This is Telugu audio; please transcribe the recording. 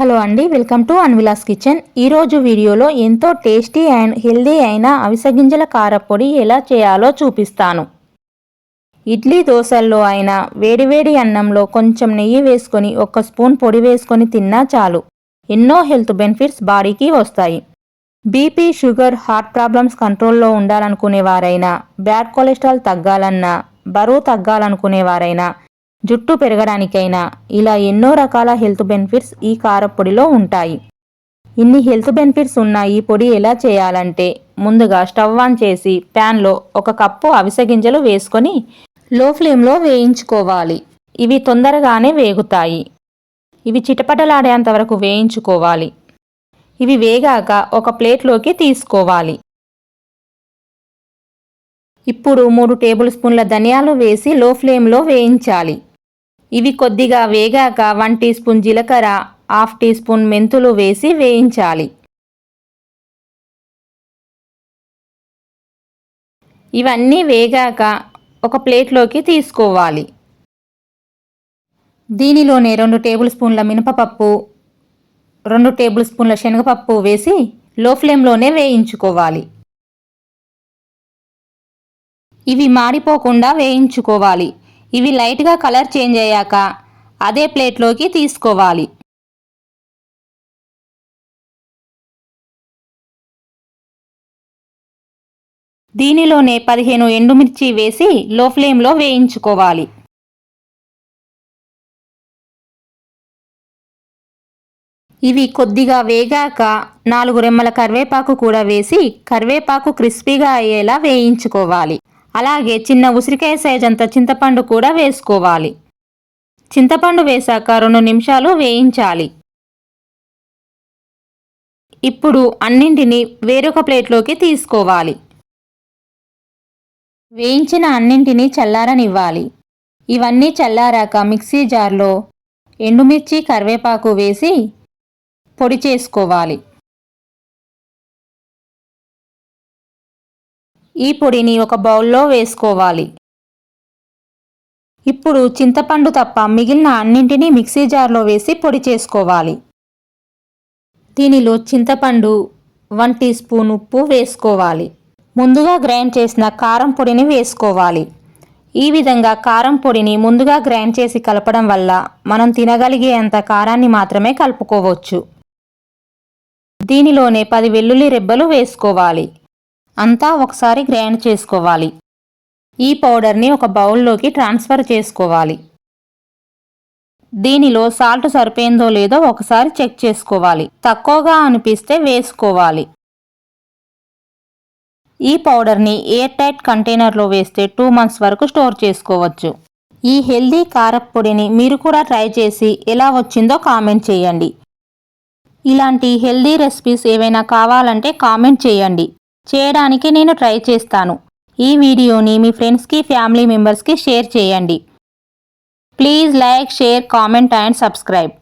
హలో అండి వెల్కమ్ టు అన్విలాస్ కిచెన్. ఈరోజు వీడియోలో ఎంతో టేస్టీ అండ్ హెల్దీ అయిన అవిసె గింజల కారపొడి ఎలా చేయాలో చూపిస్తాను. ఇడ్లీ దోశల్లో అయినా వేడివేడి అన్నంలో కొంచెం నెయ్యి వేసుకొని ఒక స్పూన్ పొడి వేసుకొని తిన్నా చాలు. ఎన్నో హెల్త్ బెనిఫిట్స్ బాడీకి వస్తాయి. బీపీ షుగర్ హార్ట్ ప్రాబ్లమ్స్ కంట్రోల్లో ఉండాలనుకునే వారైనా బ్యాడ్ కొలెస్ట్రాల్ తగ్గాలన్నా బరువు తగ్గాలనుకునేవారైనా జుట్టు పెరగడానికైనా ఇలా ఎన్నో రకాల హెల్త్ బెనిఫిట్స్ ఈ కారపొడిలో ఉంటాయి. ఇన్ని హెల్త్ బెనిఫిట్స్ ఉన్న ఈ పొడి ఎలా చేయాలంటే ముందుగా స్టవ్ ఆన్ చేసి ప్యాన్లో ఒక కప్పు అవిసె గింజలు వేసుకొని లో ఫ్లేమ్లో వేయించుకోవాలి. ఇవి తొందరగానే వేగుతాయి. ఇవి చిటపటలాడేంత వరకు వేయించుకోవాలి. ఇవి వేగాక ఒక ప్లేట్లోకి తీసుకోవాలి. ఇప్పుడు మూడు టేబుల్ స్పూన్ల ధనియాలు వేసి లో ఫ్లేమ్లో వేయించాలి. ఇవి కొద్దిగా వేగాక వన్ టీ స్పూన్ జీలకర్ర హాఫ్ టీ స్పూన్ మెంతులు వేసి వేయించాలి. ఇవన్నీ వేగాక ఒక ప్లేట్లోకి తీసుకోవాలి. దీనిలోనే రెండు టేబుల్ స్పూన్ల మినపపప్పు రెండు టేబుల్ స్పూన్ల శనగపప్పు వేసి లో ఫ్లేమ్లోనే వేయించుకోవాలి. ఇవి మాడిపోకుండా వేయించుకోవాలి. ఇవి లైట్గా కలర్ చేంజ్ అయ్యాక అదే ప్లేట్లోకి తీసుకోవాలి. దీనిలోనే పదిహేను ఎండుమిర్చి వేసి లో ఫ్లేమ్లో వేయించుకోవాలి. ఇవి కొద్దిగా వేగాక నాలుగు రెమ్మల కరివేపాకు కూడా వేసి కరివేపాకు క్రిస్పీగా అయ్యేలా వేయించుకోవాలి. అలాగే చిన్న ఉసిరికాయ సైజ్ అంత చింతపండు కూడా వేసుకోవాలి. చింతపండు వేశాక రెండు నిమిషాలు వేయించాలి. ఇప్పుడు అన్నింటినీ వేరొక ప్లేట్లోకి తీసుకోవాలి. వేయించిన అన్నింటినీ చల్లారనివ్వాలి. ఇవన్నీ చల్లారాక మిక్సీ జార్లో ఎండుమిర్చి కరివేపాకు వేసి పొడి చేసుకోవాలి. ఈ పొడిని ఒక బౌల్లో వేసుకోవాలి. ఇప్పుడు చింతపండు తప్ప మిగిలిన అన్నింటినీ మిక్సీ జార్లో వేసి పొడి చేసుకోవాలి. దీనిలో చింతపండు వన్ టీ స్పూన్ ఉప్పు వేసుకోవాలి. ముందుగా గ్రైండ్ చేసిన కారం పొడిని వేసుకోవాలి. ఈ విధంగా కారం పొడిని ముందుగా గ్రైండ్ చేసి కలపడం వల్ల మనం తినగలిగే అంత కారాన్ని మాత్రమే కలుపుకోవచ్చు. దీనిలోనే పది వెల్లుల్లి రెబ్బలు వేసుకోవాలి. అంతా ఒకసారి గ్రైండ్ చేసుకోవాలి. ఈ పౌడర్ని ఒక బౌల్లోకి ట్రాన్స్ఫర్ చేసుకోవాలి. దీనిలో సాల్ట్ సరిపోయిందో లేదో ఒకసారి చెక్ చేసుకోవాలి. తక్కువగా అనిపిస్తే వేసుకోవాలి. ఈ పౌడర్ని ఎయిర్ టైట్ కంటైనర్లో వేస్తే టూ మంత్స్ వరకు స్టోర్ చేసుకోవచ్చు. ఈ హెల్దీ కారపొడిని మీరు కూడా ట్రై చేసి ఎలా వచ్చిందో కామెంట్ చేయండి. ఇలాంటి హెల్దీ రెసిపీస్ ఏవైనా కావాలంటే కామెంట్ చేయండి. చేయడానికి నేను ట్రై చేస్తాను. ఈ వీడియోని మీ ఫ్రెండ్స్కి ఫ్యామిలీ మెంబర్స్కి షేర్ చేయండి. Please like share comment and subscribe.